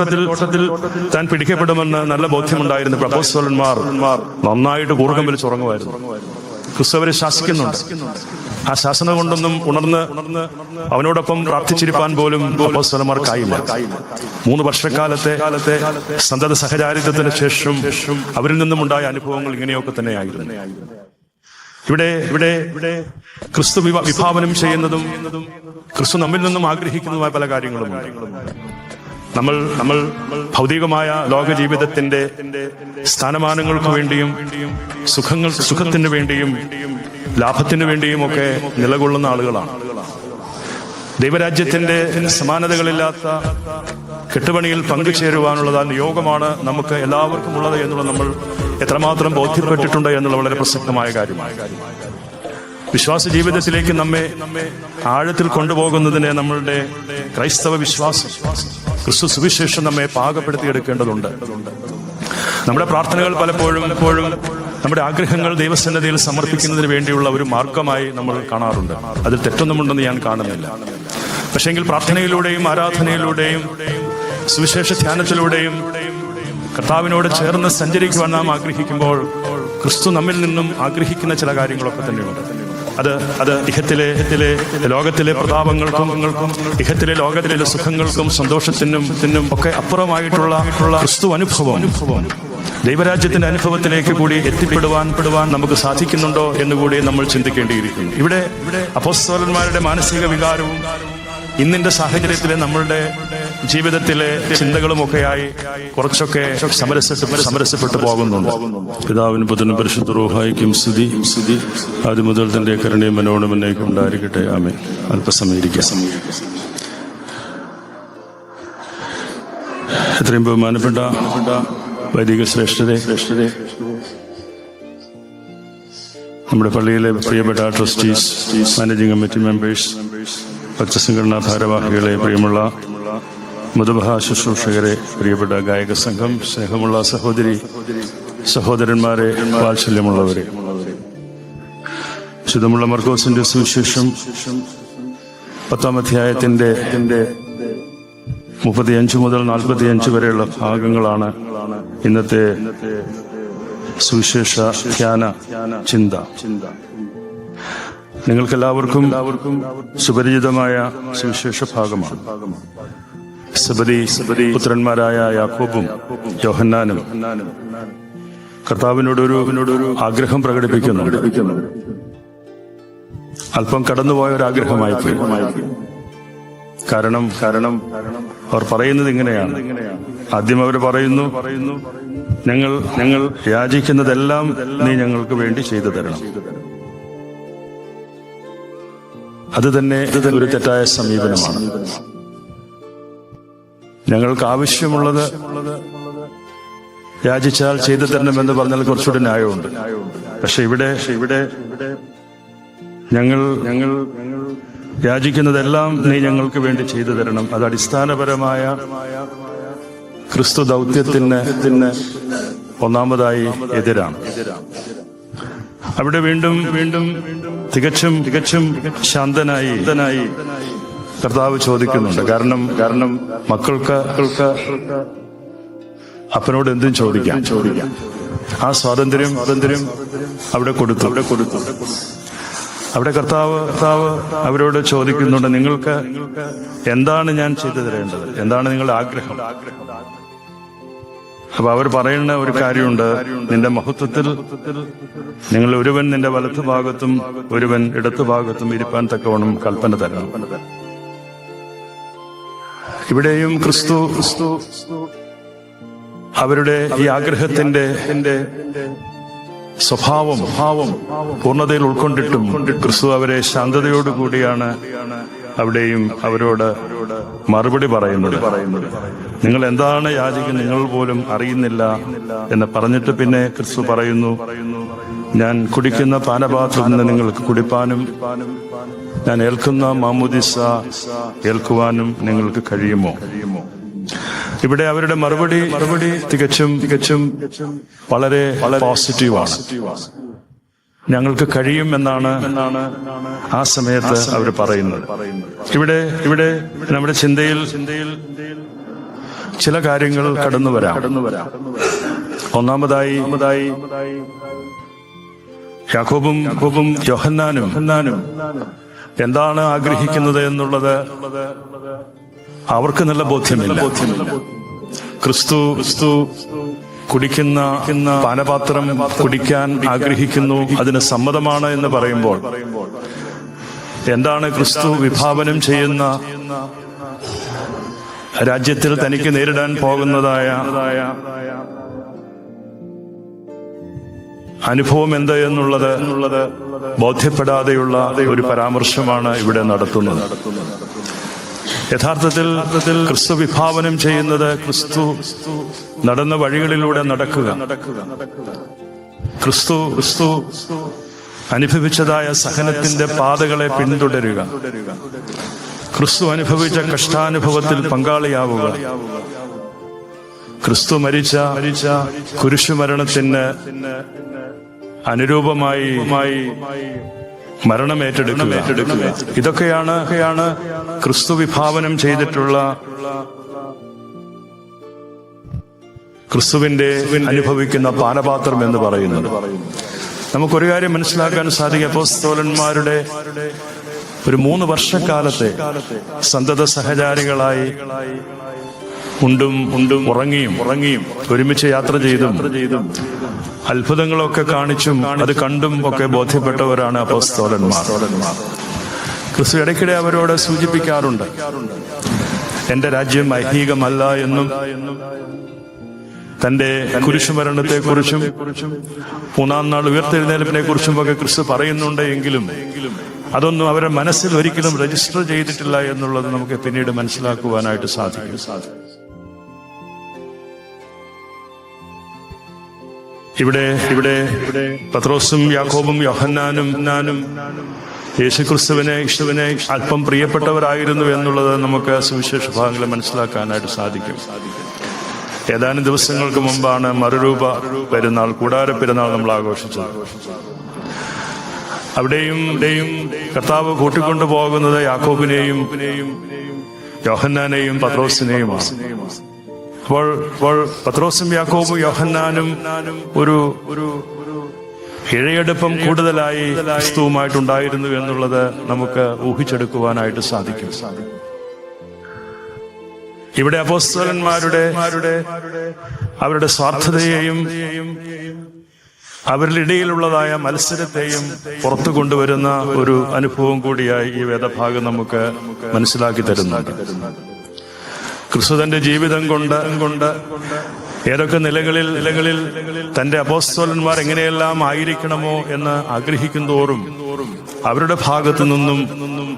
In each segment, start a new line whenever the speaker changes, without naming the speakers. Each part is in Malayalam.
തോട്ടത്തിൽ താൻ പിടിക്കപ്പെടുമെന്ന് നല്ല ബോധ്യമുണ്ടായിരുന്നു പ്രപ്പോസ്വലന്മാർ നന്നായിട്ട് കൂർക്കം വലിച്ച് ഉറങ്ങുമായിരുന്നു ക്രിസ്തവരെ ശാസിക്കുന്നുണ്ട്. ആ ശാസന കൊണ്ടൊന്നും ഉണർന്ന് അവനോടൊപ്പം പ്രാർത്ഥിച്ചിരിപ്പാൻ പോലും അപ്പോസ്വലന്മാർക്കായില്ല മൂന്ന് വർഷക്കാലത്തെ കാലത്തെ സന്തത സഹചാരിത്വത്തിന് ശേഷം അവരിൽ നിന്നും ഉണ്ടായ അനുഭവങ്ങൾ ഇങ്ങനെയൊക്കെ തന്നെയായിരുന്നു. ഇവിടെ ഇവിടെ ഇവിടെ ക്രിസ്തു വിഭാവനം ചെയ്യുന്നതും ക്രിസ്തു നമ്മിൽ നിന്നും ആഗ്രഹിക്കുന്നതുമായ പല കാര്യങ്ങളും നമ്മൾ നമ്മൾ ഭൗതികമായ ലോക ജീവിതത്തിന്റെ സ്ഥാനമാനങ്ങൾക്ക് വേണ്ടിയും സുഖങ്ങൾ സുഖത്തിന് വേണ്ടിയും ലാഭത്തിന് വേണ്ടിയും ഒക്കെ നിലകൊള്ളുന്ന ആളുകളാണ്. ദൈവരാജ്യത്തിന്റെ സമാനതകളില്ലാത്ത കെട്ടുപണിയിൽ പങ്കുചേരുവാനുള്ളത് ആ നിയോഗമാണ് നമുക്ക് എല്ലാവർക്കും ഉള്ളത് എന്നുള്ളത് നമ്മൾ എത്രമാത്രം ബോധ്യപ്പെട്ടിട്ടുണ്ട് എന്നുള്ള വളരെ പ്രസക്തമായ കാര്യമാണ്. വിശ്വാസ ജീവിതത്തിലേക്ക് നമ്മെ ആഴത്തിൽ കൊണ്ടുപോകുന്നതിന് നമ്മളുടെ ക്രൈസ്തവ വിശ്വാസം ക്രിസ്തു സുവിശേഷം നമ്മെ പാകപ്പെടുത്തിയെടുക്കേണ്ടതുണ്ട്. നമ്മുടെ പ്രാർത്ഥനകൾ പലപ്പോഴും എപ്പോഴും നമ്മുടെ ആഗ്രഹങ്ങൾ ദൈവസന്നതയിൽ സമർപ്പിക്കുന്നതിന് വേണ്ടിയുള്ള ഒരു മാർഗമായി നമ്മൾ കാണാറുണ്ട്. അതിൽ തെറ്റൊന്നുമുണ്ടെന്ന് ഞാൻ കാണുന്നില്ല. പക്ഷേങ്കിൽ പ്രാർത്ഥനയിലൂടെയും ആരാധനയിലൂടെയും സുവിശേഷ ധ്യാനത്തിലൂടെയും കർത്താവിനോട് ചേർന്ന് സഞ്ചരിക്കുവാൻ നാം ആഗ്രഹിക്കുമ്പോൾ ക്രിസ്തു നമ്മിൽ നിന്നും ആഗ്രഹിക്കുന്ന ചില കാര്യങ്ങളൊക്കെ തന്നെയുണ്ട്. അത് അത് ഇഹത്തിലെ ഇഹത്തിലെ ലോകത്തിലെ പ്രതാപങ്ങൾക്കും ങ്ങൾക്കും ഇഹത്തിലെ ലോകത്തിലെ സുഖങ്ങൾക്കും സന്തോഷത്തിനും തിന്നും ഒക്കെ അപ്പുറമായിട്ടുള്ള ക്രിസ്തു അനുഭവം അനുഭവം. ദൈവരാജ്യത്തിന്റെ അനുഭവത്തിലേക്ക് കൂടി എത്തിപ്പെടുവാൻ പെടുവാൻ നമുക്ക് സാധിക്കുന്നുണ്ടോ എന്ന് കൂടി നമ്മൾ ചിന്തിക്കേണ്ടിയിരിക്കുന്നു. ഇവിടെ ഇവിടെ അപ്പോസ്തലന്മാരുടെ മാനസിക വികാരവും ഇന്നിന്റെ സാഹചര്യത്തിലെ നമ്മളുടെ ജീവിതത്തിലെ ചിന്തകളുമൊക്കെയായി കുറച്ചൊക്കെ സമരസപ്പെട്ട് സമരസപ്പെട്ടു പോകുന്നുണ്ട്. പിതാവിന് പുതനും പരിശുദ്ധ റൂഹായിക്കും സ്ഥിതി സ്ഥിതി ആദ്യം മുതൽ തന്റെ കരുണയും മനോണും എന്നേക്കും ഉണ്ടായിരിക്കട്ടെ. ആമേ അല്പസമയിരിക്കാം എത്രയും ബഹുമാനപ്പെട്ട വൈദിക ശ്രേഷ്ഠരെ ശ്രേഷ്ഠരെ നമ്മുടെ പള്ളിയിലെ പ്രിയപ്പെട്ട ട്രസ്റ്റീസ് മാനേജിംഗ് കമ്മിറ്റി മെമ്പേഴ്സ് ഭക്തസംഘടനാ ഭാരവാഹികളെ പ്രിയമുള്ള മധുബഹ ശുശ്രൂഷകരെ പ്രിയപ്പെട്ട ഗായക സംഘം സ്നേഹമുള്ള സഹോദരി സഹോദരന്മാരെ വാത്സല്യമുള്ളവരെ. ശുദ്ധമുള്ള മർക്കോസിന്റെ സുവിശേഷം പത്താം അധ്യായത്തിന്റെ മുപ്പത്തിയഞ്ച് മുതൽ നാൽപ്പത്തിയഞ്ച് വരെയുള്ള ഭാഗങ്ങളാണ് ഇന്നത്തെ സുവിശേഷ ധ്യാന ചിന്ത. നിങ്ങൾക്കെല്ലാവർക്കും സുപരിചിതമായ സുവിശേഷ ഭാഗമാണ്. സബരി പുത്രന്മാരായ യാക്കോബും യോഹന്നാനും കർത്താവിനോട് ഒരു ഒരു ആഗ്രഹം പ്രകടിപ്പിക്കുന്നുണ്ട് അല്പം കടന്നുപോയ ഒരു ആഗ്രഹമായി കാരണം കാരണം അവർ പറയുന്നത് ഇങ്ങനെയാണ്. ആദ്യം അവർ പറയുന്നു ഞങ്ങൾ ഞങ്ങൾ യാചിക്കുന്നതെല്ലാം നീ ഞങ്ങൾക്ക് വേണ്ടി ചെയ്തു തരണം. അത് തന്നെ ഒരു തെറ്റായ സമീപനമാണ്. ഞങ്ങൾക്ക് ആവശ്യമുള്ളത് യാചിച്ചാൽ ചെയ്തു തരണമെന്ന് പറഞ്ഞാൽ കുറച്ചുകൂടി ന്യായമുണ്ട്. പക്ഷെ ഇവിടെ ഇവിടെ ഞങ്ങൾ ഞങ്ങൾ യാചിക്കുന്നതെല്ലാം നീ ഞങ്ങൾക്ക് വേണ്ടി ചെയ്തു തരണം. അത് അടിസ്ഥാനപരമായ ക്രിസ്തു ദൗത്യത്തിന് ഒന്നാമതായി എതിരാണ്. അവിടെ വീണ്ടും വീണ്ടും തികച്ചും തികച്ചും ശാന്തനായി ശാന്തനായി കർത്താവ് ചോദിക്കുന്നുണ്ട്. കാരണം കാരണം മക്കൾക്ക് അപ്പനോട് എന്തും ചോദിക്കാം. ചോദിക്കാം ആ സ്വാതന്ത്ര്യം സ്വാതന്ത്ര്യം അവിടെ കൊടുത്തു. അവിടെ കൊടുത്തു അവിടെ കർത്താവ് കർത്താവ് അവരോട് ചോദിക്കുന്നുണ്ട് നിങ്ങൾക്ക് എന്താണ് ഞാൻ ചെയ്തു തരേണ്ടത്? എന്താണ് നിങ്ങളുടെ ആഗ്രഹം? അപ്പൊ അവർ പറയുന്ന ഒരു കാര്യമുണ്ട് നിന്റെ മഹത്വത്തിൽ നിങ്ങൾ ഒരുവൻ നിന്റെ വലത്തു ഭാഗത്തും ഒരുവൻ ഇടത്തു ഭാഗത്തും ഇരിപ്പാൻ തക്കവണ്ണം കൽപ്പന തരണം. ഇവിടെയും ക്രിസ്തു ക്രിസ്തു അവരുടെ ഈ ആഗ്രഹത്തിന്റെ സ്വഭാവം ഭാവം പൂർണതയിൽ ഉൾക്കൊണ്ടിട്ടും ക്രിസ്തു അവരെ ശാന്തതയോടുകൂടിയാണ് അവിടെയും അവരോട് മറുപടി പറയുന്നത്. നിങ്ങൾ എന്താണ് യാചിക്കുന്നത് നിങ്ങൾ പോലും അറിയുന്നില്ല എന്ന് പറഞ്ഞിട്ട് പിന്നെ ക്രിസ്തു പറയുന്നു ഞാൻ കുടിക്കുന്ന പാനപാത്രത്തിൽ നിന്ന് നിങ്ങൾക്ക് കുടിപ്പാനും ഞാൻ ഏൽക്കുന്ന മാമുദിസ ഏൽക്കുവാനും നിങ്ങൾക്ക് കഴിയുമോ? ഇവിടെ അവരുടെ മറുപടി മറുപടി തികച്ചും തികച്ചും വളരെ പോസിറ്റീവാണ്. ഞങ്ങൾക്ക് കഴിയും എന്നാണ് ആ സമയത്ത് അവർ പറയുന്നത്. ഇവിടെ ഇവിടെ നമ്മുടെ ചിന്തയിൽ ചിന്തയിൽ ചില കാര്യങ്ങൾ കടന്നു വരാം. ഒന്നാമതായി യാക്കോബും യാക്കോബും യോഹന്നാനും എന്താണ് ആഗ്രഹിക്കുന്നത് എന്നുള്ളത് അവർക്ക് നല്ല ബോധ്യമില്ല. ക്രിസ്തു ക്രിസ്തു കുടിക്കുന്ന പാനപാത്രം കുടിക്കാൻ ആഗ്രഹിക്കുന്നു അതിന് സമ്മതമാണ് എന്ന് പറയുമ്പോൾ എന്താണ് ക്രിസ്തു വിഭാവനം ചെയ്യുന്ന രാജ്യത്തിൽ തനിക്ക് നേരിടാൻ പോകുന്നതായ അനുഭവം എന്ത് എന്നുള്ളത് എന്നുള്ളത് ബോധ്യപ്പെടാതെയുള്ള ഒരു പരാമർശമാണ് ഇവിടെ നടത്തുന്നത്. യഥാർത്ഥത്തിൽ ക്രിസ്തു വിഭാവനം ചെയ്യുന്നത് ക്രിസ്തു നടന്ന വഴികളിലൂടെ നടക്കുക. ക്രിസ്തു ക്രിസ്തു അനുഭവിച്ചതായ സഹനത്തിന്റെ പാതകളെ പിന്തുടരുക. ക്രിസ്തു അനുഭവിച്ച കഷ്ടാനുഭവത്തിൽ പങ്കാളിയാവുക. ക്രിസ്തു മരിച്ച മരിച്ച കുരിശുമരണത്തിന് അനുരൂപമായി മരണം ഏറ്റെടുക്കുക ഇതൊക്കെയാണ് ഒക്കെയാണ് ക്രിസ്തു വിഭാവനം ചെയ്തിട്ടുള്ള ക്രിസ്തുവിന്റെ അനുഭവിക്കുന്ന പാനപാത്രം എന്ന് പറയുന്നത്. നമുക്കൊരു കാര്യം മനസ്സിലാക്കാൻ സാധിക്കും. അപ്പോസ്തോലന്മാരുടെ ഒരു മൂന്ന് വർഷക്കാലത്തെ സന്തത സഹചാരികളായി ഉണ്ടും ഉണ്ടും ഉറങ്ങിയും ഉറങ്ങിയും ഒരുമിച്ച് യാത്ര ചെയ്തും അത്ഭുതങ്ങളൊക്കെ കാണിച്ചും അത് കണ്ടും ഒക്കെ ബോധ്യപ്പെട്ടവരാണ് അപ്പോസ്തോലന്മാർ. ക്രിസ്തു ഇടയ്ക്കിടെ അവരോട് സൂചിപ്പിക്കാറുണ്ട് എന്റെ രാജ്യം ഐഹികമല്ല എന്നും തന്റെ കുരിശുമരണത്തെ കുറിച്ചും മൂന്നാം നാൾ ഉയർത്തെഴുന്നേൽപ്പിനെ കുറിച്ചും ഒക്കെ ക്രിസ്തു പറയുന്നുണ്ട് എങ്കിലും അതൊന്നും അവരുടെ മനസ്സിൽ ഒരിക്കലും രജിസ്റ്റർ ചെയ്തിട്ടില്ല എന്നുള്ളത് നമുക്ക് പിന്നീട് മനസ്സിലാക്കുവാനായിട്ട് സാധിക്കും സാധിക്കും. ഇവിടെ ഇവിടെ പത്രോസും യാക്കോബും യോഹന്നാനും നാനും യേശുക്രിസ്തുവിനെ ഇഷ്ടുവിനെ അല്പം പ്രിയപ്പെട്ടവരായിരുന്നു എന്നുള്ളത് നമുക്ക് സുവിശേഷ ഭാഗങ്ങളിൽ മനസ്സിലാക്കാനായിട്ട് സാധിക്കും. ഏതാനും ദിവസങ്ങൾക്ക് മുമ്പാണ് മറുരൂപ പെരുന്നാൾ കൂടാര പെരുന്നാൾ നമ്മൾ ആഘോഷിച്ചത്. അവിടെയും ഇവിടെയും കർത്താവ് കൂട്ടിക്കൊണ്ടു പോകുന്നത് യാക്കോബിനെയും യോഹന്നാനെയും പത്രോസിനെയുമാണ്. അപ്പോൾ അപ്പോൾ പത്രോസും യാക്കോബും യോഹന്നാനും ഒരു ഒരു ഇഴയെടുപ്പം കൂടുതലായി ക്രിസ്തുവുമായിട്ടുണ്ടായിരുന്നു എന്നുള്ളത് നമുക്ക് ഊഹിച്ചെടുക്കുവാനായിട്ട് സാധിക്കും. ഇവിടെ അപ്പോസ്തലന്മാരുടെ അവരുടെ സ്വാർത്ഥതയെയും അവരിലിടയിലുള്ളതായ മത്സരത്തെയും പുറത്തു കൊണ്ടുവരുന്ന ഒരു അനുഭവം കൂടിയായി ഈ വേദഭാഗം നമുക്ക് മനസ്സിലാക്കി തരുന്നുണ്ട്. ക്രിസ്തു തന്റെ ജീവിതം കൊണ്ട് കൊണ്ട് ഏതൊക്കെ നിലകളിൽ നിലകളിൽ തന്റെ അപോസ്തോലന്മാർ എങ്ങനെയെല്ലാം ആയിരിക്കണമോ എന്ന് ആഗ്രഹിക്കുന്തോറും അവരുടെ ഭാഗത്തു നിന്നും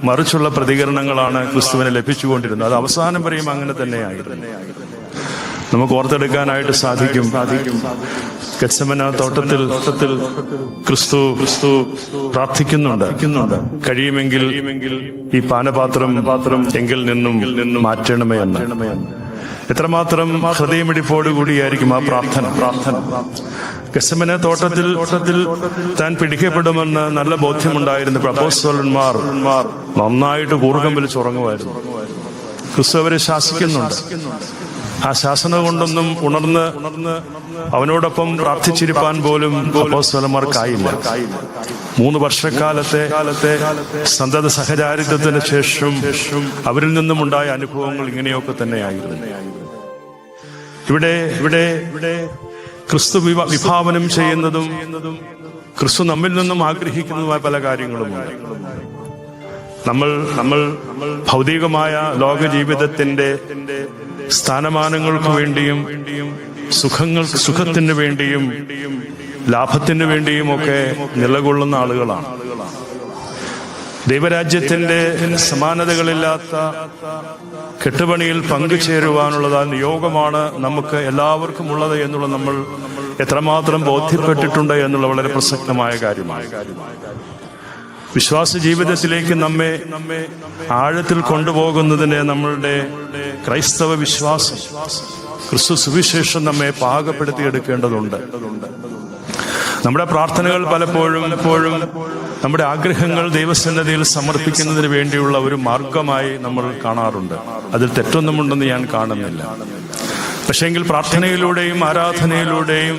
മറിച്ചുള്ള പ്രതികരണങ്ങളാണ് ക്രിസ്തുവിന് ലഭിച്ചുകൊണ്ടിരുന്നത്. അത് അവസാനം വരെയും അങ്ങനെ തന്നെയായിരുന്നു. നമുക്ക് ഓർത്തെടുക്കാനായിട്ട് സാധിക്കും സാധിക്കും. ഗത്സമന തോട്ടത്തിൽ തോട്ടത്തിൽ ക്രിസ്തു ക്രിസ്തു പ്രാർത്ഥിക്കുന്നുണ്ട്. കഴിയുമെങ്കിൽ ഈ പാനപാത്രം പാത്രം എങ്കിൽ നിന്നും മാറ്റണമേ എന്ന്. എത്രമാത്രം ഹൃദയമിടിപ്പോടുകൂടിയായിരിക്കും ആ പ്രാർത്ഥന. പ്രാർത്ഥന ഗസമന തോട്ടത്തിൽ തോട്ടത്തിൽ താൻ പിടിക്കപ്പെടുമെന്ന് നല്ല ബോധ്യമുണ്ടായിരുന്നു അപ്പോസ്തലന്മാർ നന്നായിട്ട് കൂർക്കം വലിച്ചുറങ്ങുമായിരുന്നു ക്രിസ്തു അവരെ ശാസിക്കുന്നുണ്ട്. ആ ശാസന കൊണ്ടൊന്നും ഉണർന്ന് അവനോടൊപ്പം പ്രാർത്ഥിച്ചിരിപ്പാൻ പോലും അപ്പോസ്വലന്മാർക്കായില്ല മൂന്ന് വർഷക്കാലത്തെ കാലത്തെ സന്തത സഹചാരിത്വത്തിന് ശേഷം അവരിൽ നിന്നും ഉണ്ടായ അനുഭവങ്ങൾ ഇങ്ങനെയൊക്കെ തന്നെയായിരുന്നു. ഇവിടെ ഇവിടെ ഇവിടെ ക്രിസ്തു വിഭാവനം ചെയ്യുന്നതും ക്രിസ്തു നമ്മിൽ നിന്നും ആഗ്രഹിക്കുന്നതുമായ പല കാര്യങ്ങളുമുണ്ട്. നമ്മൾ നമ്മൾ ഭൗതികമായ ലോക ജീവിതത്തിന്റെ സ്ഥാനമാനങ്ങൾക്ക് വേണ്ടിയും സുഖങ്ങൾ സുഖത്തിന് വേണ്ടിയും ലാഭത്തിന് വേണ്ടിയും ഒക്കെ നിലകൊള്ളുന്ന ആളുകളാണ്. ദൈവരാജ്യത്തിന്റെ സമാനതകളില്ലാത്ത കെട്ടുപണിയിൽ പങ്കുചേരുവാനുള്ളതാ നിയോഗമാണ് നമുക്ക് എല്ലാവർക്കും ഉള്ളത് എന്നുള്ളത് നമ്മൾ എത്രമാത്രം ബോധ്യപ്പെട്ടിട്ടുണ്ട് എന്നുള്ള വളരെ പ്രസക്തമായ കാര്യമാണ്. വിശ്വാസ ജീവിതത്തിലേക്ക് നമ്മെ ആഴത്തിൽ കൊണ്ടുപോകുന്നതിന് നമ്മളുടെ ക്രൈസ്തവ വിശ്വാസം ക്രിസ്തു സുവിശേഷം നമ്മെ പാകപ്പെടുത്തിയെടുക്കേണ്ടതുണ്ട്. നമ്മുടെ പ്രാർത്ഥനകൾ പലപ്പോഴും എപ്പോഴും നമ്മുടെ ആഗ്രഹങ്ങൾ ദൈവസന്നതിയിൽ സമർപ്പിക്കുന്നതിന് വേണ്ടിയുള്ള ഒരു മാർഗമായി നമ്മൾ കാണാറുണ്ട്. അതിൽ തെറ്റൊന്നുമുണ്ടെന്ന് ഞാൻ കാണുന്നില്ല. പക്ഷേങ്കിൽ പ്രാർത്ഥനയിലൂടെയും ആരാധനയിലൂടെയും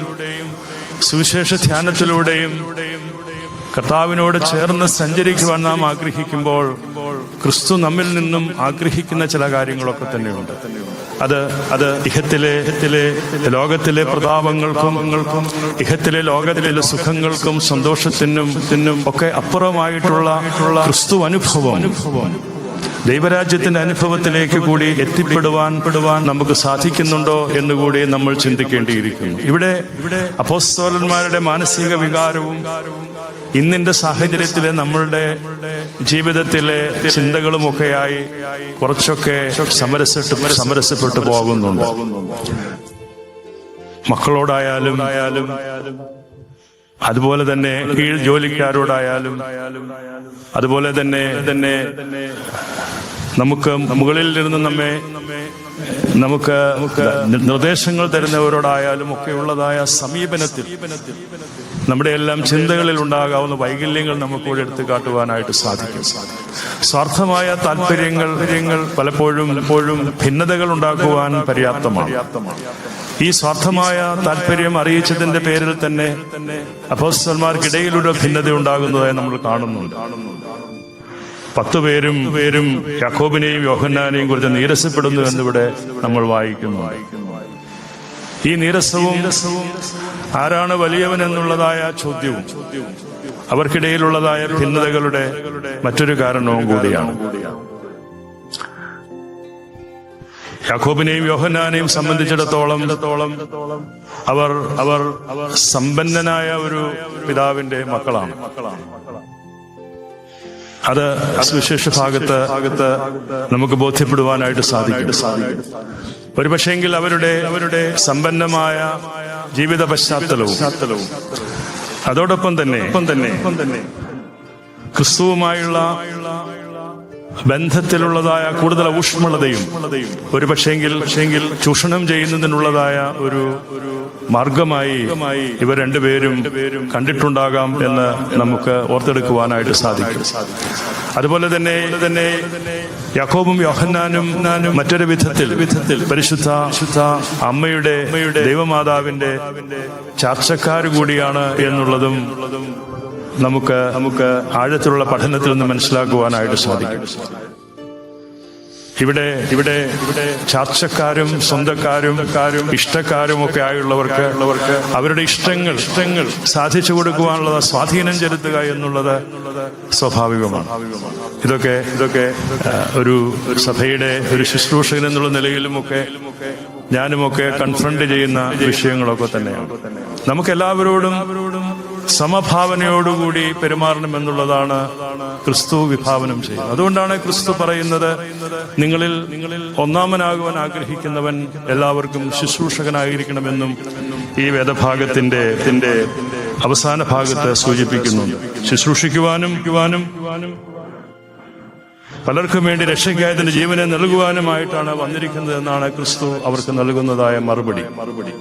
സുവിശേഷ ധ്യാനത്തിലൂടെയും കർത്താവിനോട് ചേർന്ന് സഞ്ചരിക്കുവാൻ നാം ആഗ്രഹിക്കുമ്പോൾ ക്രിസ്തു നമ്മിൽ നിന്നും ആഗ്രഹിക്കുന്ന ചില കാര്യങ്ങളൊക്കെ തന്നെയുണ്ട്. അത് അത് ഇഹത്തിലെ ഇഹത്തിലെ ലോകത്തിലെ പ്രതാപങ്ങൾക്കും ഇഹത്തിലെ ലോകത്തിലെ സുഖങ്ങൾക്കും സന്തോഷത്തിനും തിന്നും ഒക്കെ അപ്പുറമായിട്ടുള്ള ക്രിസ്തു അനുഭവം. അനുഭവം ദൈവരാജ്യത്തിന്റെ അനുഭവത്തിലേക്ക് കൂടി എത്തിപ്പെടുവാൻ പെടുവാൻ നമുക്ക് സാധിക്കുന്നുണ്ടോ എന്ന് കൂടി നമ്മൾ ചിന്തിക്കേണ്ടിയിരിക്കുന്നു. ഇവിടെ ഇവിടെ അപ്പോസ്തോലന്മാരുടെ മാനസിക വികാരവും ഇന്നിന്റെ സാഹചര്യത്തിലെ നമ്മളുടെ ജീവിതത്തിലെ ചിന്തകളുമൊക്കെയായി കുറച്ചൊക്കെ സമരസപ്പെട്ട് സമരസപ്പെട്ടു പോകുന്നുണ്ട്. മക്കളോടായാലും ആയാലും അതുപോലെ തന്നെ കീഴ് ജോലിക്കാരോടായാലും അതുപോലെ തന്നെ തന്നെ നമുക്ക് മുകളിൽ നിന്ന് നമ്മെ നമുക്ക് നിർദ്ദേശങ്ങൾ തരുന്നവരോടായാലും ഒക്കെയുള്ളതായ സമീപനത്തിൽ നമ്മുടെ എല്ലാം ചിന്തകളിൽ ഉണ്ടാകാവുന്ന വൈകല്യങ്ങൾ നമുക്ക് എടുത്തു കാട്ടുവാനായിട്ട് സാധിക്കും. സ്വാർത്ഥമായ താല്പര്യങ്ങൾ പലപ്പോഴും എപ്പോഴും ഭിന്നതകൾ ഉണ്ടാക്കുവാൻ പര്യാപ്തമാണ്. ഈ സ്വാർത്ഥമായ താല്പര്യം അറിയിച്ചതിന്റെ പേരിൽ തന്നെ അപ്പോസ്റ്റന്മാർക്കിടയിലൂടെ ഭിന്നത ഉണ്ടാകുന്നതായി നമ്മൾ കാണുന്നുണ്ട്. പത്തു പേരും പേരും യാക്കോബിനെയും യോഹന്നാനെയും കുറിച്ച് നീരസപ്പെടുന്നു എന്നിവിടെ നമ്മൾ വായിക്കുന്നു. ഈ നീരസവും ആരാണ് വലിയവൻ എന്നുള്ളതായ ചോദ്യവും അവർക്കിടയിലുള്ളതായ ഭിന്നതകളുടെ മറ്റൊരു കാരണവും കൂടിയാണ്. യാക്കോബിനെയും യോഹന്നാനെയും സംബന്ധിച്ചിടത്തോളം അവർ അവർ സമ്പന്നനായ ഒരു പിതാവിന്റെ മക്കളാണ്. അത് സുവിശേഷ ഭാഗത്ത് നമുക്ക് ബോധ്യപ്പെടുവാനായിട്ട് സാധിക്കും. ഒരു പക്ഷേങ്കിൽ അവരുടെ അവരുടെ സമ്പന്നമായ ജീവിത പശ്ചാത്തലവും അതോടൊപ്പം തന്നെ ഒപ്പം തന്നെ ക്രിസ്തുവുമായുള്ള ബന്ധത്തിലുള്ളതായ കൂടുതൽ ഊഷ്മളതയും ഒരു പക്ഷേങ്കിൽ പക്ഷേങ്കിൽ ചൂഷണം ചെയ്യുന്നതിനുള്ളതായ ഒരു മാർഗമായി ഇവ രണ്ടുപേരും കണ്ടിട്ടുണ്ടാകാം എന്ന് നമുക്ക് ഓർത്തെടുക്കുവാനായിട്ട് സാധിക്കും. അതുപോലെ തന്നെ തന്നെ യാക്കോബും യോഹന്നാനും മറ്റൊരു വിധത്തിൽ വിധത്തിൽ പരിശുദ്ധ ശുദ്ധ അമ്മയുടെ ദൈവമാതാവിന്റെ ചർച്ചക്കാർ കൂടിയാണ് എന്നുള്ളതും നമുക്ക് നമുക്ക് ആഴത്തിലുള്ള പഠനത്തിൽ നിന്ന് മനസ്സിലാക്കുവാനായിട്ട് സാധിക്കും. ഇവിടെ ഇവിടെ ഇവിടെ ചർച്ചക്കാരും സ്വന്തക്കാരും കാരും ഇഷ്ടക്കാരും ഒക്കെ ആയുള്ളവർക്ക് ഉള്ളവർക്ക് അവരുടെ ഇഷ്ടങ്ങൾ ഇഷ്ടങ്ങൾ സാധിച്ചു കൊടുക്കുവാനുള്ളത് സ്വാധീനം ചെലുത്തുക എന്നുള്ളത് സ്വാഭാവികമാണ്. ഇതൊക്കെ ഇതൊക്കെ ഒരു സഭയുടെ ഒരു ശുശ്രൂഷകൻ എന്നുള്ള നിലയിലുമൊക്കെ ഞാനുമൊക്കെ കൺഫ്രണ്ട് ചെയ്യുന്ന വിഷയങ്ങളൊക്കെ തന്നെയാണ്. നമുക്ക് എല്ലാവരോടും സമഭാവനയോടുകൂടി പെരുമാറണം എന്നുള്ളതാണ് ക്രിസ്തു വിഭാവനം ചെയ്യുന്നത്. അതുകൊണ്ടാണ് ക്രിസ്തു പറയുന്നത് നിങ്ങളിൽ നിങ്ങളിൽ ഒന്നാമനാകുവാൻ ആഗ്രഹിക്കുന്നവൻ എല്ലാവർക്കും ശുശ്രൂഷകനായിരിക്കണമെന്നും ഈ വേദഭാഗത്തിന്റെ ത്തിന്റെ അവസാന ഭാഗത്ത് സൂചിപ്പിക്കുന്നു. ശുശ്രൂഷിക്കുവാനും പലർക്കും വേണ്ടി രക്ഷയ്ക്കായി തന്റെ ജീവനെ നൽകുവാനുമായിട്ടാണ് വന്നിരിക്കുന്നത് എന്നാണ് ക്രിസ്തു അവർക്ക് നൽകുന്നതായ മറുപടി മറുപടി.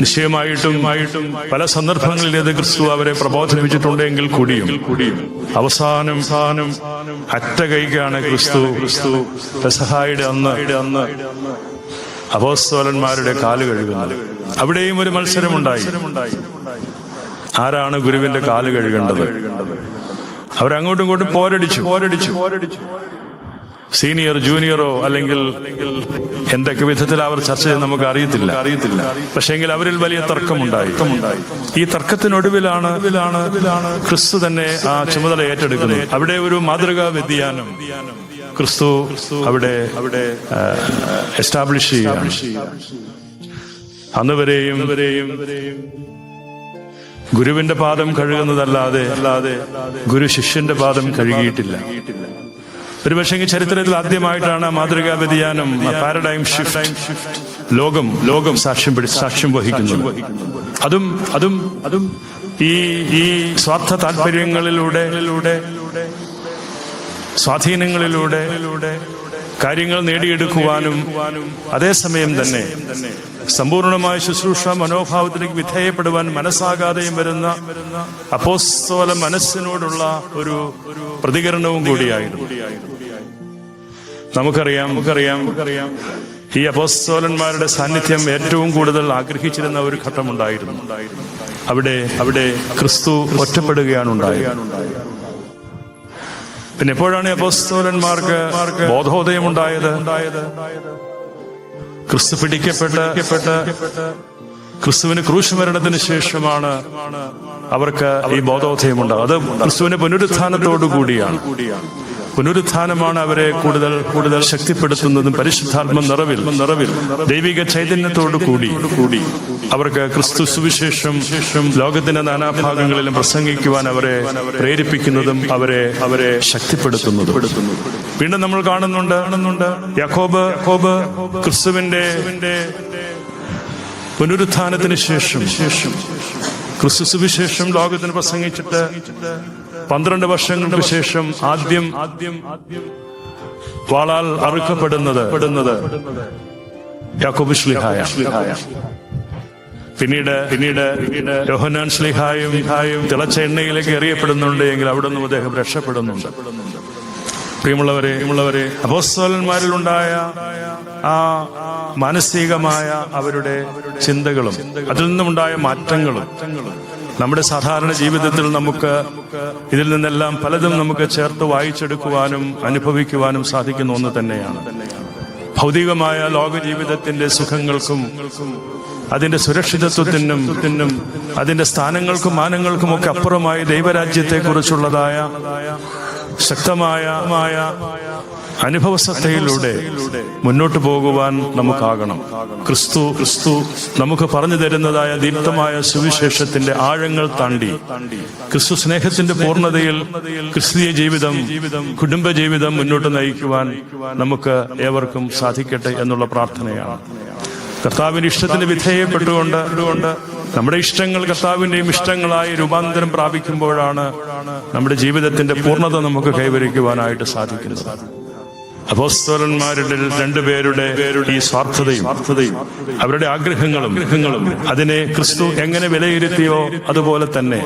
നിശ്ചയമായിട്ടും പല സന്ദർഭങ്ങളിൽ ഇത് ക്രിസ്തു അവരെ പ്രബോധിപ്പിച്ചിട്ടുണ്ടെങ്കിൽ കൂടിയും കൂടിയും അവസാനം സാനം അറ്റ കൈക്കാണ് ക്രിസ്തു. ക്രിസ്തു പെസഹായുടെ അന്ന് അന്ന് അപോസ്തോലന്മാരുടെ കാൽ കഴുകുന്നത്. അവിടെയും ഒരു മത്സരമുണ്ടായി. ആരാണ് ഗുരുവിന്റെ കാൽ കഴുകേണ്ടത്? അവരങ്ങോട്ടും ഇങ്ങോട്ടും പോരടിച്ചു പോരടിച്ചു പോരടിച്ചു. സീനിയർ ജൂനിയറോ അല്ലെങ്കിൽ എന്തൊക്കെ വിധത്തിൽ അവർ ചർച്ച ചെയ്ത് നമുക്ക് അറിയത്തില്ല. അറിയത്തില്ല പക്ഷേങ്കിൽ അവരിൽ വലിയ തർക്കമുണ്ടായി. ഈ തർക്കത്തിനൊടുവിലാണ് ക്രിസ്തു തന്നെ ആ ചുമതല ഏറ്റെടുക്കുന്നത്. അവിടെ ഒരു മാതൃകാ വ്യതിയാനം ക്രിസ്തു അവിടെ അവിടെ എസ്റ്റാബ്ലിഷ് ചെയ്യുകയാണ്. ഗുരുവിന്റെ പാദം കഴുകുന്നതല്ലാതെ അല്ലാതെ ഗുരു ശിഷ്യന്റെ പാദം കഴുകിയിട്ടില്ല. ഒരുപക്ഷെ ചരിത്രത്തിൽ ആദ്യമായിട്ടാണ് മാതൃകാ വ്യതിയാനം പാരഡൈം ഷിഫ്റ്റ് ലോകം ലോകം സാക്ഷ്യം പിടി സാക്ഷ്യം വഹിക്കുന്നത്. അതും അതും അതും ഈ ഈ സ്വാർത്ഥ താല്പര്യങ്ങളിലൂടെ സ്വാധീനങ്ങളിലൂടെ കാര്യങ്ങൾ നേടിയെടുക്കുവാനും അതേസമയം തന്നെ സമ്പൂർണമായ ശുശ്രൂഷ മനോഭാവത്തിലേക്ക് വിധേയപ്പെടുവാൻ മനസ്സാകാതെയും വരുന്ന അപ്പോസ്തോല മനസ്സിനോടുള്ള ഒരു പ്രതികരണവും കൂടിയായിരുന്നു. നമുക്കറിയാം നമുക്കറിയാം. നമുക്കറിയാം ഈ അപ്പോസ്തോലന്മാരുടെ സാന്നിധ്യം ഏറ്റവും കൂടുതൽ ആഗ്രഹിച്ചിരുന്ന ഒരു ഘട്ടമുണ്ടായിരുന്നു. അവിടെ അവിടെ ക്രിസ്തു ഒറ്റപ്പെടുകയാണ് പിന്നെ എപ്പോഴാണ് ഈ അപ്പോസ്തോലന്മാർക്ക് ബോധോദയം ഉണ്ടായത് ക്രിസ്തു പിടിക്കപ്പെട്ട് ക്രിസ്തുവിന് ക്രൂശുമരണത്തിന് ശേഷമാണ് അവർക്ക് ഈ ബോധോദയം ഉണ്ടാകും അത് ക്രിസ്തുവിന്റെ പുനരുത്ഥാനത്തോടു കൂടിയാണ്. പുനരുത്ഥാനമാണ് അവരെ കൂടുതൽ കൂടുതൽ ശക്തിപ്പെടുത്തുന്നതും പരിശുദ്ധാത്മ നിറവിൽ നിറവിൽ ദൈവിക ചൈതന്യത്തോടു കൂടി കൂടി അവർക്ക് ക്രിസ്തു സുവിശേഷം ലോകത്തിന്റെ നാനാഭാഗങ്ങളിലും പ്രസംഗിക്കുവാൻ അവരെ പ്രേരിപ്പിക്കുന്നതും അവരെ അവരെ ശക്തിപ്പെടുത്തുന്നതും. വീണ്ടും നമ്മൾ കാണുന്നുണ്ട് കാണുന്നുണ്ട് യഹോബ് ക്രിസ്തുവിന്റെ പുനരുത്ഥാനത്തിന് ശേഷം ശേഷം ക്രിസ്തു സുവിശേഷം ലോകത്തിന് പ്രസംഗിച്ചിട്ട് പന്ത്രണ്ട് വർഷങ്ങൾക്ക് ശേഷം ആദ്യം ആദ്യം ആദ്യം വാളാൽ അറുക്കപ്പെടുന്നത് പെടുന്നത് യാക്കോബ് പിന്നീട് പിന്നീട് യോഹനാൻ ശ്ലിഹായും തിളച്ച എണ്ണയിലേക്ക് എറിയപ്പെടുന്നുണ്ട് എങ്കിൽ അവിടെ നിന്നും അദ്ദേഹം രക്ഷപ്പെടുന്നുണ്ട്. പ്രിയമുള്ളവരെ പ്രിയമുള്ളവരെ അപോസ്വലന്മാരിൽ ഉണ്ടായ ആ മാനസികമായ അവരുടെ ചിന്തകളും അതിൽ നിന്നുമുണ്ടായ മാറ്റങ്ങളും നമ്മുടെ സാധാരണ ജീവിതത്തിൽ നമുക്ക് ഇതിൽ നിന്നെല്ലാം പലതും നമുക്ക് ചേർത്ത് വായിച്ചെടുക്കുവാനും അനുഭവിക്കുവാനും സാധിക്കുന്ന ഒന്ന് തന്നെയാണ്. ഭൗതികമായ ലോക ജീവിതത്തിന്റെ സുഖങ്ങൾക്കും അതിന്റെ സുരക്ഷിതത്വത്തിനും തിന്നും അതിന്റെ സ്ഥാനങ്ങൾക്കും മാനങ്ങൾക്കും ഒക്കെ അപ്പുറമായി ദൈവരാജ്യത്തെ കുറിച്ചുള്ളതായ ശക്തമായ അനുഭവ അനുഭവസത്തയിലൂടെ മുന്നോട്ട് പോകുവാൻ നമുക്കാകണം. ക്രിസ്തു ക്രിസ്തു നമുക്ക് പറഞ്ഞു തരുന്നതായ ദീപ്തമായ സുവിശേഷത്തിന്റെ ആഴങ്ങൾ താണ്ടി. ക്രിസ്തു സ്നേഹത്തിന്റെ പൂർണതയിൽ ക്രിസ്തീയ ജീവിതം കുടുംബ ജീവിതം മുന്നോട്ട് നയിക്കുവാൻ നമുക്ക് ഏവർക്കും സാധിക്കട്ടെ എന്നുള്ള പ്രാർത്ഥനയാണ്. കർത്താവിന്റെ ഇഷ്ടത്തിന് വിധേയപ്പെട്ടുകൊണ്ട് നമ്മുടെ ഇഷ്ടങ്ങൾ കർത്താവിന്റെയും ഇഷ്ടങ്ങളായി രൂപാന്തരം പ്രാപിക്കുമ്പോഴാണ് നമ്മുടെ ജീവിതത്തിന്റെ പൂർണത നമുക്ക് കൈവരിക്കുവാനായിട്ട് സാധിക്കുന്നത്. അപ്പോസ്തോലന്മാരുടെ രണ്ടുപേരുടെ ഈ സ്വാർത്ഥതയും അവരുടെ ആഗ്രഹങ്ങളും അതിനെ ക്രിസ്തു എങ്ങനെ വിലയിരുത്തിയോ അതുപോലെ തന്നെ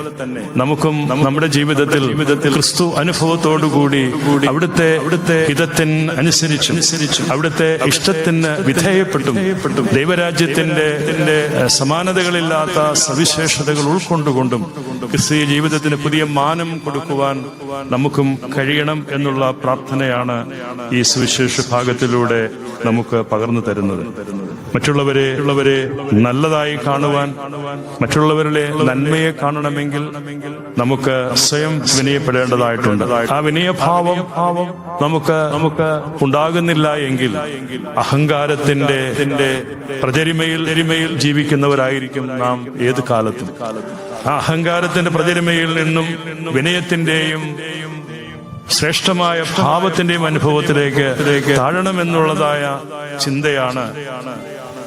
നമുക്കും നമ്മുടെ ജീവിതത്തിൽ ജീവിതത്തിൽ ക്രിസ്തു അനുഭവത്തോടുകൂടി അവിടുത്തെ അവിടുത്തെ ഹിതത്തിന് അനുസരിച്ചും അവിടുത്തെ ഇഷ്ടത്തിന് വിധേയപ്പെട്ടും ദൈവരാജ്യത്തിന്റെ സമാനതകളില്ലാത്ത സവിശേഷതകൾ ഉൾക്കൊണ്ടുകൊണ്ടും ക്രിസ്തീയ ജീവിതത്തിന് പുതിയ മാനം കൊടുക്കുവാൻ നമുക്കും കഴിയണം എന്നുള്ള പ്രാർത്ഥനയാണ് ഈ സുവിശേഷ ഭാഗത്തിലൂടെ നമുക്ക് പകർന്നു തരുന്നത്. മറ്റുള്ളവരെ ഉള്ളവരെ നല്ലതായി കാണുവാൻ മറ്റുള്ളവരിലെ നന്മയെ കാണണമെങ്കിൽ നമുക്ക് സ്വയം വിനയപ്പെടേണ്ടതായിട്ടുണ്ട്. ആ വിനയഭാവം ഭാവം നമുക്ക് നമുക്ക് ഉണ്ടാകുന്നില്ല എങ്കിൽ അഹങ്കാരത്തിന്റെ പ്രചരിമയിൽ എരിമയിൽ ജീവിക്കുന്നവരായിരിക്കും നാം ഏത് കാലത്തും. ആ അഹങ്കാരത്തിന്റെ പ്രചരിമയിൽ നിന്നും വിനയത്തിന്റെയും ശ്രേഷ്ഠമായ ഭാവത്തിന്റെയും അനുഭവത്തിലേക്ക് താഴണമെന്നുള്ളതായ ചിന്തയാണ്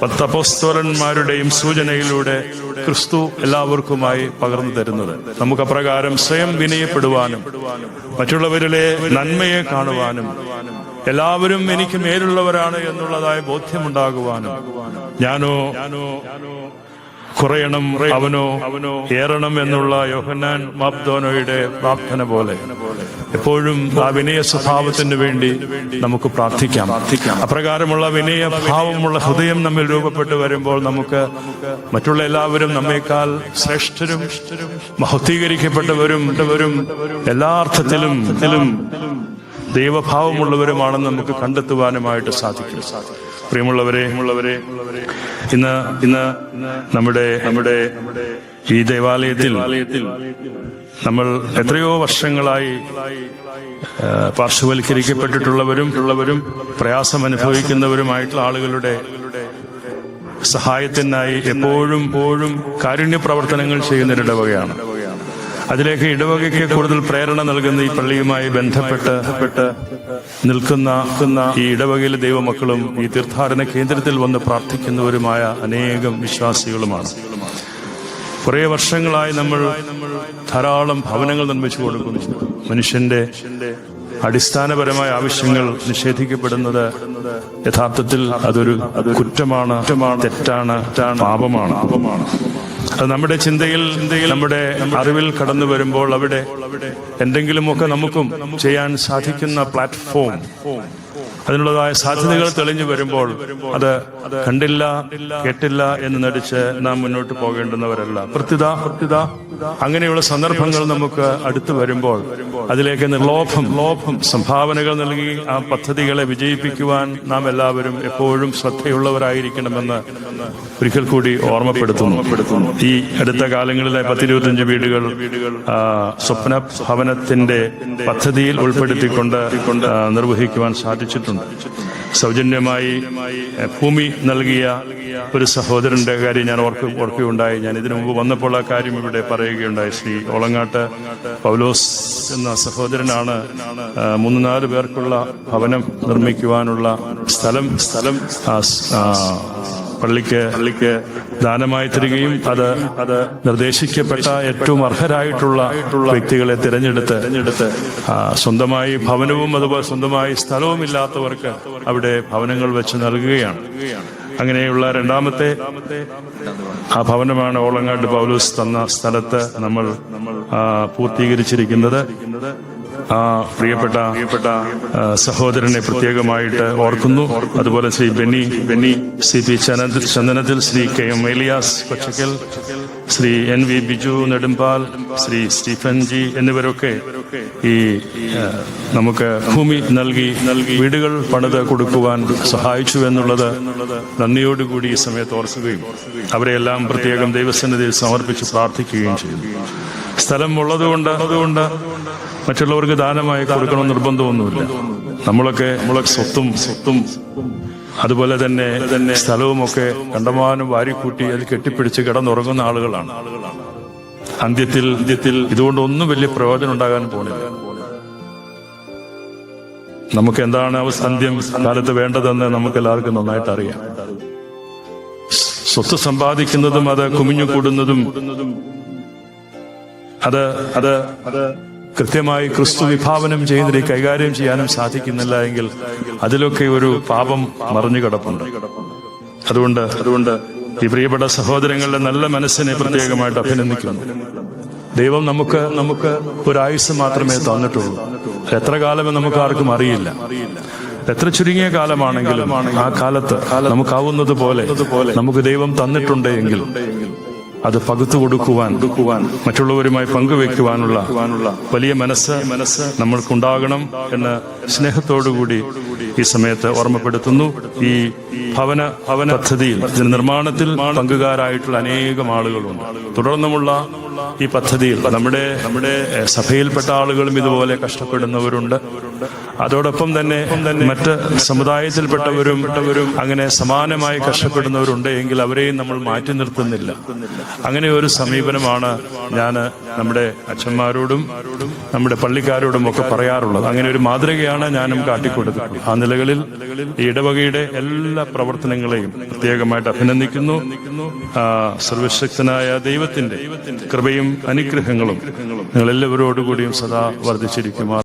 പത്തപ്പോസ്തോലന്മാരുടെയും സൂചനയിലൂടെ ക്രിസ്തു എല്ലാവർക്കുമായി പകർന്നു തരുന്നത്. നമുക്ക് അപ്രകാരം സ്വയം വിനയപ്പെടുവാനും മറ്റുള്ളവരിലെ നന്മയെ കാണുവാനും എല്ലാവരും എനിക്ക് മേലുള്ളവരാണ് എന്നുള്ളതായ ബോധ്യമുണ്ടാകുവാനും ഞാനോ കുറയണം അവനോ അവനോ ഏറണം എന്നുള്ള യോഹന്നാൻ മാബ്ദോനോയുടെ പ്രാർത്ഥന പോലെ. എപ്പോഴും ആ വിനയ സ്വഭാവത്തിന് വേണ്ടി നമുക്ക് പ്രാർത്ഥിക്കാം. അപ്രകാരമുള്ള വിനയ ഭാവമുള്ള ഹൃദയം നമ്മിൽ രൂപപ്പെട്ടു വരുമ്പോൾ നമുക്ക് മറ്റുള്ള എല്ലാവരും നമ്മേക്കാൾ ശ്രേഷ്ഠരും മഹത്വീകരിക്കപ്പെട്ടവരും വരും എല്ലാ അർത്ഥത്തിലും ദൈവഭാവമുള്ളവരുമാണെന്ന് നമുക്ക് കണ്ടെത്തുവാനുമായിട്ട് സാധിക്കും. പ്രിയമുള്ളവരെ ഇന്ന് ഇന്ന് നമ്മുടെ നമ്മുടെ ഈ ദേവാലയത്തിൽ നമ്മൾ എത്രയോ വർഷങ്ങളായി പാർശ്വവൽക്കരിക്കപ്പെട്ടിട്ടുള്ളവരും ഉള്ളവരും പ്രയാസം അനുഭവിക്കുന്നവരുമായിട്ടുള്ള ആളുകളുടെ സഹായത്തിനായി എപ്പോഴും പോഴും കാരുണ്യ പ്രവർത്തനങ്ങൾ ചെയ്യുന്നൊരിടവകയാണ്. അതിലേക്ക് ഇടവകയ്ക്ക് കൂടുതൽ പ്രേരണ നൽകുന്ന ഈ പള്ളിയുമായി ബന്ധപ്പെട്ട് നിൽക്കുന്ന ഈ ഇടവകയിലെ ദൈവമക്കളും ഈ തീർത്ഥാടന കേന്ദ്രത്തിൽ വന്ന് പ്രാർത്ഥിക്കുന്നവരുമായ അനേകം വിശ്വാസികളുമാണ്. കുറേ വർഷങ്ങളായി നമ്മൾ ധാരാളം ഭവനങ്ങൾ നിർമ്മിച്ചു കൊടുക്കുന്നു. മനുഷ്യന്റെ അടിസ്ഥാനപരമായ ആവശ്യങ്ങൾ നിഷേധിക്കപ്പെടുന്നത് യഥാർത്ഥത്തിൽ അതൊരു കുറ്റമാണ് തെറ്റാണ് പാപമാണ്. അത് നമ്മുടെ ചിന്തയിൽ നമ്മുടെ അറിവിൽ കടന്നു വരുമ്പോൾ അവിടെ എന്തെങ്കിലുമൊക്കെ നമുക്കും ചെയ്യാൻ സാധിക്കുന്ന പ്ലാറ്റ്ഫോം അതിനുള്ളതായ സാധ്യതകൾ തെളിഞ്ഞു വരുമ്പോൾ അത് കണ്ടില്ല കേട്ടില്ല എന്ന് നടിച്ച് നാം മുന്നോട്ട് പോകേണ്ടുന്നവരല്ല. കൃത്യത കൃത്യത അങ്ങനെയുള്ള സന്ദർഭങ്ങൾ നമുക്ക് അടുത്തു വരുമ്പോൾ അതിലേക്ക് നിർലോഭം ലോഭം സംഭാവനകൾ നൽകി ആ പദ്ധതികളെ വിജയിപ്പിക്കുവാൻ നാം എല്ലാവരും എപ്പോഴും ശ്രദ്ധയുള്ളവരായിരിക്കണമെന്ന് ഒരിക്കൽ കൂടി ഓർമ്മപ്പെടുത്തുന്നു. ഈ അടുത്ത കാലങ്ങളിലെ പത്തിരുപത്തിയഞ്ച് വീടുകൾ സ്വപ്ന ഭവനത്തിന്റെ പദ്ധതിയിൽ ഉൾപ്പെടുത്തിക്കൊണ്ട് നിർവഹിക്കുവാൻ സാധിച്ചിട്ടുണ്ട്. സൗജന്യമായി ഭൂമി നൽകിയ ഒരു സഹോദരന്റെ കാര്യം ഞാൻ ഓർക്ക് ഓർക്കുകയുണ്ടായി. ഞാൻ ഇതിനു മുമ്പ് വന്നപ്പോൾ ആ കാര്യം ഇവിടെ പറയുകയുണ്ടായി. ശ്രീ ഓളങ്ങാട്ട് പൗലോസ് എന്ന സഹോദരനാണ് മൂന്ന് നാല് പേർക്കുള്ള ഭവനം നിർമ്മിക്കുവാനുള്ള സ്ഥലം സ്ഥലം പള്ളിക്ക് പള്ളിക്ക് ദാനമായി തരികയും അത് അത് നിർദ്ദേശിക്കപ്പെട്ട ഏറ്റവും അർഹരായിട്ടുള്ള വ്യക്തികളെ തിരഞ്ഞെടുത്ത് തിരഞ്ഞെടുത്ത് സ്വന്തമായി ഭവനവും അതുപോലെ സ്വന്തമായി സ്ഥലവും ഇല്ലാത്തവർക്ക് അവിടെ ഭവനങ്ങൾ വെച്ച് നൽകുകയാണ്. അങ്ങനെയുള്ള രണ്ടാമത്തെ ആ ഭവനമാണ് ഓളങ്ങാട് പൗലൂസ് തന്ന സ്ഥലത്ത് നമ്മൾ നമ്മൾ പൂർത്തീകരിച്ചിരിക്കുന്നത്. ആ പ്രിയപ്പെട്ട പ്രിയപ്പെട്ട സഹോദരനെ പ്രത്യേകമായിട്ട് ഓർക്കുന്നു. അതുപോലെ ശ്രീ ബെന്നി ബെന്നി ശ്രീ പി ചനദ ചന്ദനത്തിൽ Shri K M Elias Kochakkal Shri N V Biju Nedumpal Shri Stephen ji എന്നിവരൊക്കെ ഈ നമുക്ക് ഭൂമി നൽകി നൽകി വീടുകൾ പണിത് കൊടുക്കുവാൻ സഹായിച്ചു എന്നുള്ളത് നന്ദിയോടുകൂടി ഈ സമയത്ത് ഓർക്കുകയും അവരെല്ലാം പ്രത്യേകം ദൈവസന്നിധിയിൽ സമർപ്പിച്ച് പ്രാർത്ഥിക്കുകയും ചെയ്യുന്നു. സ്ഥലം ഉള്ളതുകൊണ്ട് അതുകൊണ്ട് മറ്റുള്ളവർക്ക് ദാനമായി കൊടുക്കണം നിർബന്ധമൊന്നുമില്ല. നമ്മളൊക്കെ നമ്മളെ സ്വത്തും സ്വത്തും അതുപോലെ തന്നെ തന്നെ സ്ഥലവുമൊക്കെ കണ്ടമാനം വാരിക്കൂട്ടി അത് കെട്ടിപ്പിടിച്ച് കിടന്നുറങ്ങുന്ന ആളുകളാണ്. അന്ത്യത്തിൽ അന്ത്യത്തിൽ ഇതുകൊണ്ടൊന്നും വലിയ പ്രയോജനം ഉണ്ടാകാൻ പോകുന്നില്ല നമുക്ക് എന്താണ് അന്ത്യം കാലത്ത് വേണ്ടതെന്ന് നമുക്ക് എല്ലാവർക്കും നന്നായിട്ട് അറിയാം. സ്വത്ത് സമ്പാദിക്കുന്നതും അത് കുമിഞ്ഞു കൂടുന്നതും അത് അത് അത് കൃത്യമായി ക്രിസ്തു വിഭാവനം ചെയ്യുന്നതിന് കൈകാര്യം ചെയ്യാനും സാധിക്കുന്നില്ല എങ്കിൽ അതിലൊക്കെ ഒരു പാപം മറിഞ്ഞു കിടപ്പുണ്ട്. അതുകൊണ്ട് അതുകൊണ്ട് ഈ പ്രിയപ്പെട്ട സഹോദരങ്ങളുടെ നല്ല മനസ്സിനെ പ്രത്യേകമായിട്ട് അഭിനന്ദിക്കുന്നു. ദൈവം നമുക്ക് നമുക്ക് ഒരു ആയുസ് മാത്രമേ തന്നിട്ടുള്ളൂ. എത്ര കാലമേ നമുക്ക് ആർക്കും അറിയില്ല. എത്ര ചുരുങ്ങിയ കാലമാണെങ്കിലും ആ കാലത്ത് നമുക്കാവുന്നത് പോലെ നമുക്ക് ദൈവം തന്നിട്ടുണ്ട് എങ്കിൽ അത് പകുത്തു കൊടുക്കുവാൻ മറ്റുള്ളവരുമായി പങ്കുവെക്കുവാനുള്ള വലിയ മനസ്സ് മനസ്സ് നമ്മൾക്കുണ്ടാകണം എന്ന് സ്നേഹത്തോടുകൂടി ഈ സമയത്ത് ഓർമ്മപ്പെടുത്തുന്നു. ഈ ഭവന ഭവന പദ്ധതിയിൽ നിർമ്മാണത്തിൽ പങ്കുകാരായിട്ടുള്ള അനേകം ആളുകളുണ്ട്. തുടർന്നുമുള്ള ഈ പദ്ധതിയിൽ നമ്മുടെ നമ്മുടെ സഭയിൽപ്പെട്ട ആളുകളും ഇതുപോലെ കഷ്ടപ്പെടുന്നവരുണ്ട്. അതോടൊപ്പം തന്നെ മറ്റ് സമുദായത്തിൽപ്പെട്ടവരും അങ്ങനെ സമാനമായി കഷ്ടപ്പെടുന്നവരുണ്ട് എങ്കിൽ അവരെയും നമ്മൾ മാറ്റി നിർത്തുന്നില്ല. അങ്ങനെ ഒരു സമീപനമാണ് ഞാൻ നമ്മുടെ അച്ഛന്മാരോടും നമ്മുടെ പള്ളിക്കാരോടും ഒക്കെ പറയാറുള്ളത്. അങ്ങനെ ഒരു മാതൃകയാണ് ഞാനും കാട്ടിക്കൊടുത്തത്. ആ നിലകളിൽ ഈ ഇടവകയുടെ എല്ലാ പ്രവർത്തനങ്ങളെയും പ്രത്യേകമായിട്ട് അഭിനന്ദിക്കുന്നു. സർവശക്തനായ ദൈവത്തിന്റെ കൃപയും അനുഗ്രഹങ്ങളും നിങ്ങൾ എല്ലാവരോടുകൂടിയും സദാ വർദ്ധിച്ചിരിക്കുമാർ